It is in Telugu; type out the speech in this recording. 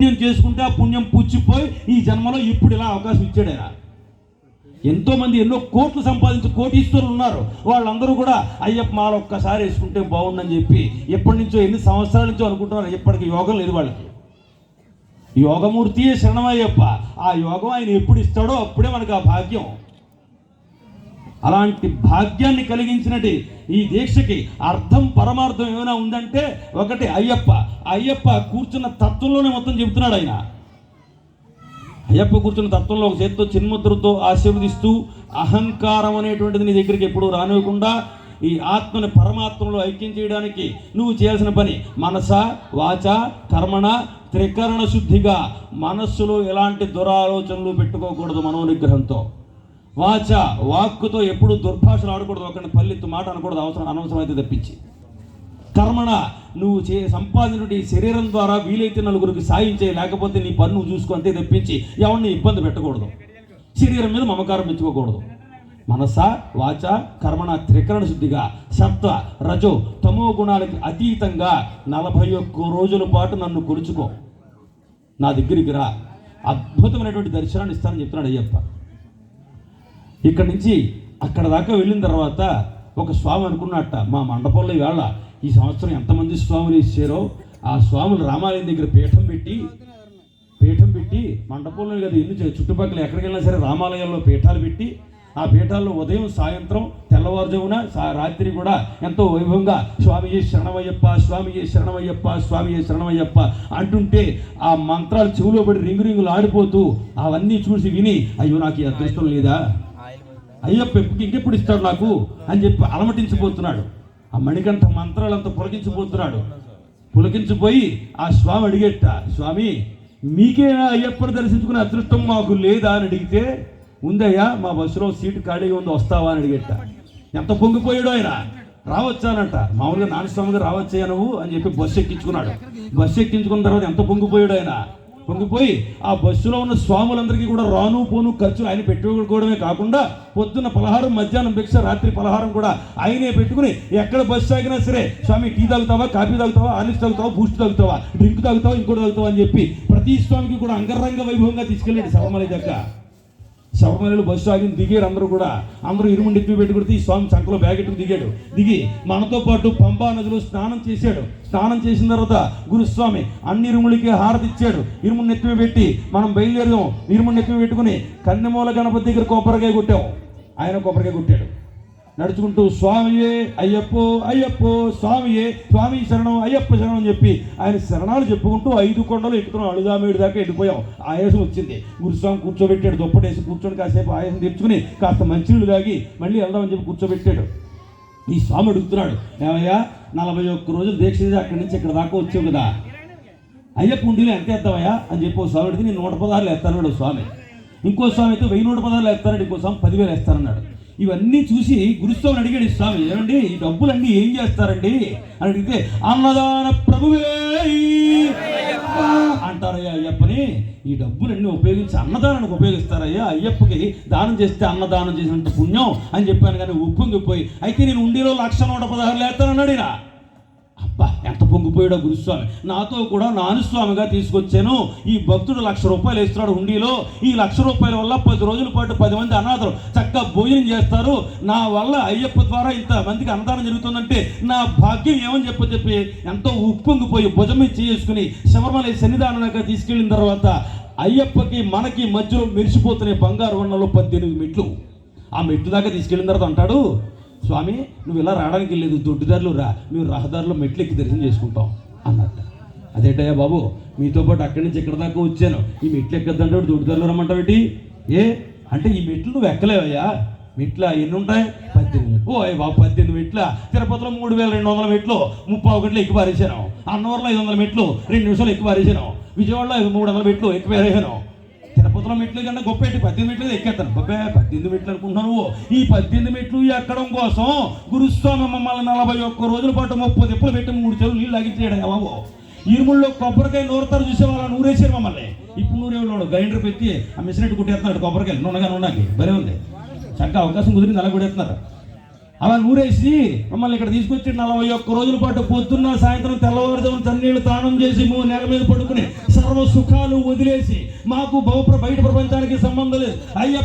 పుణ్యం చేసుకుంటే ఆ పుణ్యం పుచ్చిపోయి ఈ జన్మలో ఇప్పుడు ఇలా అవకాశం ఇచ్చాడు ఆయన ఎంతో మంది ఎన్నో కోట్లు సంపాదించి కోటీశ్వరులు ఉన్నారు. వాళ్ళందరూ కూడా అయ్యప్ప మాల ఒక్కసారి వేసుకుంటే బాగుందని చెప్పి ఎప్పటి నుంచో ఎన్ని సంవత్సరాల నుంచో అనుకుంటున్నారు. ఇప్పటికి యోగం లేదు వాళ్ళకి. యోగమూర్తియే శరణమయ్యప్ప ఆ యోగం ఆయన ఎప్పుడు ఇస్తాడో అప్పుడే మనకు ఆ భాగ్యం. అలాంటి భాగ్యాన్ని కలిగించినటి ఈ దీక్షకి అర్థం పరమార్థం ఏమైనా ఉందంటే ఒకటి అయ్యప్ప. అయ్యప్ప కూర్చున్న తత్వంలోనే మొత్తం చెబుతున్నాడు ఆయన. అయ్యప్ప కూర్చున్న తత్వంలో ఒక చేతితో చిన్ముద్రతో ఆశీర్వదిస్తూ అహంకారం అనేటువంటిది నీ దగ్గరికి ఎప్పుడూ రానివ్వకుండా ఈ ఆత్మని పరమాత్మలో ఐక్యం చేయడానికి నువ్వు చేయాల్సిన పని మనస వాచ కర్మణ త్రికరణ శుద్ధిగా మనస్సులో ఎలాంటి దురాలోచనలు పెట్టుకోకూడదు మనోనిగ్రహంతో. వాచ వాక్కుతో ఎప్పుడు దుర్భాషలు ఆడకూడదు ఒకరిని పల్లెత్తు మాట అనకూడదు అవసరం అనవసరమైతే తప్పించి. కర్మణ నువ్వు చే సంపాదించిన శరీరం ద్వారా వీలైతే నలుగురికి సాయం చేయి లేకపోతే నీ పన్ను నువ్వు చూసుకో అంతే తెప్పించి ఎవరిని ఇబ్బంది పెట్టకూడదు. శరీరం మీద మమకారం పెంచుకోకూడదు మనస వాచ కర్మణ త్రికరణ శుద్ధిగా సత్వ రజో తమో గుణాలకి అతీతంగా నలభై ఒక్క రోజుల పాటు నన్ను కొలుచుకో నా దగ్గరికి రా. అద్భుతమైనటువంటి దర్శనాన్ని ఇస్తానని చెప్తున్నాడు అయ్యప్ప. ఇక్కడి నుంచి అక్కడ దాకా వెళ్ళిన తర్వాత ఒక స్వామి అనుకున్నట్ట మా మండపంలో ఈవేళ ఈ సంవత్సరం ఎంతమంది స్వాములు ఇచ్చారో ఆ స్వాములు రామాలయం దగ్గర పీఠం పెట్టి పీఠం పెట్టి మండపంలో కదా చే- చుట్టుపక్కల ఎక్కడికి వెళ్ళినా సరే రామాలయాల్లో పీఠాలు పెట్టి ఆ పీఠాల్లో ఉదయం సాయంత్రం తెల్లవారుజామున రాత్రి కూడా ఎంతో వైభవంగా స్వామి శరణమయ్యప్ప స్వామి శరణమయ్యప్ప స్వామి శరణమయ్యప్ప అంటుంటే ఆ మంత్రాలు చెవులో పడి రింగు రింగులు ఆడిపోతూ అవన్నీ చూసి విని అయ్యో నాకు ఈ అదృష్టం లేదా? అయ్యప్ప ఇంకెప్పుడు ఇస్తాడు నాకు? అని చెప్పి అలమటించిపోతున్నాడు. ఆ మణికంఠ మంత్రాలంతా పులకించిపోతున్నాడు. పులకించిపోయి ఆ స్వామి అడిగేట స్వామి మీకే అయ్యప్పని దర్శించుకునే అదృష్టం మాకు లేదా? అని అడిగితే ఉందయ్యా మా బస్సులో సీటు ఖాళీగా ఉంది వస్తావా? అని అడిగేట. ఎంత పొంగిపోయాడు ఆయన? రావచ్చానంట. మామూలుగా నాన్న స్వామిగా రావచ్చయ్యా నువ్వు అని చెప్పి బస్సు ఎక్కించుకున్నాడు. బస్సు ఎక్కించుకున్న తర్వాత ఎంత పొంగిపోయాడు ఆయన? పొంగిపోయి ఆ బస్సులో ఉన్న స్వాములందరికీ కూడా రాను పోను ఖర్చు ఆయన పెట్టుకోవడమే కాకుండా పొద్దున్న పలహారం మధ్యాహ్నం భిక్ష రాత్రి పలహారం కూడా ఆయనే పెట్టుకుని ఎక్కడ బస్సు ఆగినా సరే స్వామి టీ తాగుతావా కాఫీ తాగుతావా ఆలిస్ తాగుతావా బూస్ట్ తాగుతావా డ్రింక్ తాగుతావా ఇంకోటి తాగుతావా అని చెప్పి ప్రతి స్వామికి కూడా అంగరంగ వైభవంగా తీసుకెళ్ళాడు శబరిమల దగ్గర శబరిమలలో బస్సు ఆగిన దిగారు అందరూ కూడా. అందరూ ఇరుముండి ఎత్తి పెట్టుకుంటే ఈ స్వామి చంకలో బ్యాగ్ ఎట్టుకు దిగాడు. దిగి మనతో పాటు పంబా నదిలో స్నానం చేశాడు. స్నానం చేసిన తర్వాత గురుస్వామి అన్ని ఇరుములకి హారతి ఇచ్చాడు. ఇరుముని ఎత్తివి పెట్టి మనం బయలుదేరాం ఇరుముని ఎత్తివి పెట్టుకుని కన్నెమూల గణపతి దగ్గర కొబ్బరికాయ కొట్టాం. ఆయన కొబ్బరికాయ కొట్టాడు. నడుచుకుంటూ స్వామియే అయ్యప్పో అయ్యప్పో స్వామియే స్వామి శరణం అయ్యప్ప శరణం అని చెప్పి ఆయన శరణాలు చెప్పుకుంటూ ఐదు కొండలు ఎక్కుతున్నాం అడుగామేడు దాకా వెళ్ళిపోయాం. ఆయాసం వచ్చింది. గురుస్వామి కూర్చోబెట్టాడు దుప్పటేసి కూర్చొని కాసేపు ఆయాసం తెచ్చుకుని కాస్త మంచినీళ్ళు తాగి మళ్ళీ వెళ్దామని చెప్పి కూర్చోబెట్టాడు. ఈ స్వామి అడుగుతున్నాడు ఏమయ్యా నలభై ఒక్క రోజులు దీక్ష చేసి అక్కడి నుంచి ఇక్కడ దాకా వచ్చావు కదా. అయ్యప్ప ఉండిలో ఎంత ఎత్తావయ్యా అని చెప్పి ఓ స్వామి అడిగితే నేను నూట పదహారులు ఎత్తాను స్వామి. ఇంకో స్వామి అయితే వెయ్యి నూట పదహారులు ఎత్తాడు ఇంకో స్వామి పదివేలు వేస్తానన్నాడు. ఇవన్నీ చూసి గురుస్వామిని అడిగాడు స్వామి ఏమండి ఈ డబ్బులన్నీ ఏం చేస్తారండి? అని అడిగితే అన్నదాన ప్రభువే. అంటారయ్యా అయ్యప్పని ఈ డబ్బులన్నీ ఉపయోగించి అన్నదానానికి ఉపయోగిస్తారయ్యా. అయ్యప్పకి దానం చేస్తే అన్నదానం చేసినంత పుణ్యం అని చెప్పాను కానీ ఉప్పొంగిపోయి అయితే నేను ఉండేలో లక్ష నూట పదహారు వేస్తానన్నాడు ఈయన. ఎంత పొంగిపోయాడో గురుస్వామి. నాతో కూడా నానుస్వామిగా తీసుకొచ్చాను. ఈ భక్తుడు లక్ష రూపాయలు ఇస్తున్నాడు హుండీలో. ఈ లక్ష రూపాయల వల్ల పది రోజుల పాటు పది మంది అనాథలు చక్కగా భోజనం చేస్తారు. నా వల్ల అయ్యప్ప ద్వారా ఇంత మందికి అన్నదానం జరుగుతుందంటే నా భాగ్యం ఏమని చెప్ప చెప్పి ఎంతో ఉప్పొంగిపోయి భుజం మీద చేసుకుని శబరిమల సన్నిధానంగా తీసుకెళ్ళిన తర్వాత అయ్యప్పకి మనకి మధ్యలో మెరిసిపోతున్న బంగారు వన్నలో పద్దెనిమిది మెట్లు. ఆ మెట్లు దాకా తీసుకెళ్ళిన తర్వాత అంటాడు స్వామి నువ్వు ఇలా రావడానికి లేదు దొడ్డిదారులు రా. మేము రహదారిలో మెట్లు ఎక్కి దర్శనం చేసుకుంటాం అన్నట్ట అదేంటయ్యా బాబు మీతో పాటు అక్కడి నుంచి ఇక్కడ దాకా వచ్చాను. ఈ మెట్లు ఎక్కద్దంటే దొడ్డిదారులు రమ్మంటావేటి ఏ? అంటే ఈ మెట్లు నువ్వు ఎక్కలేవయ్యా? మెట్ల ఎన్ని ఉంటాయి? పద్దెనిమిది. ఓ బాబు పద్దెనిమిది మెట్ల. తిరుపతిలో మూడు వేల రెండు వందల మెట్లు. ముప్పై ఒకటిలో ఎక్కువ పారేసాను అన్నవరంలో ఐదు వందల మెట్లు. రెండు నిమిషాలు ఎక్కువ పారేసాను విజయవాడలో మూడు వందల మెట్లు ఎక్కువ పారేసాను వందల మెట్లు కన్నా గొప్ప ఏంటి? పద్దెనిమిది మెట్లు ఎక్కేస్తాను గొప్ప పద్దెనిమిది మెట్లు అనుకుంటున్నాను ఈ పద్దెనిమిది మెట్లు ఎక్కడం కోసం గురుస్వామి మమ్మల్ని నలభై ఒక్క రోజుల పాటు ముప్పై తిప్పులు పెట్టి మూడు చెరువులు నీళ్ళు లాగించాడు బాబు. ఇరుముల్లో కొబ్బరికాయ నూరుతారు చూసే వాళ్ళ నూరేసారు మమ్మల్ని. ఇప్పుడు నూరేవాడు గ్రైండర్ పెట్టి ఆ మిషన్ కుట్టేస్తున్నాడు కొబ్బరికాయలు. నున్నగా నున్నకి భలే ఉంది. చక్కగా అవకాశం కుదిరింది అలా కొట్టేస్తున్నారు. అలా నూరేసి మమ్మల్ని ఇక్కడ తీసుకొచ్చి నలభై ఒక్క రోజుల పాటు పొద్దున్న సాయంత్రం తెల్లవారుజామున తన్నీళ్ళు తానం చేసి మూడు నెల మీద పడుకుని సర్వ సుఖాలు వదిలేసి మాకు బహుప్ర బయట ప్రపంచానికి సంబంధం లేదు. అయ్యప్ప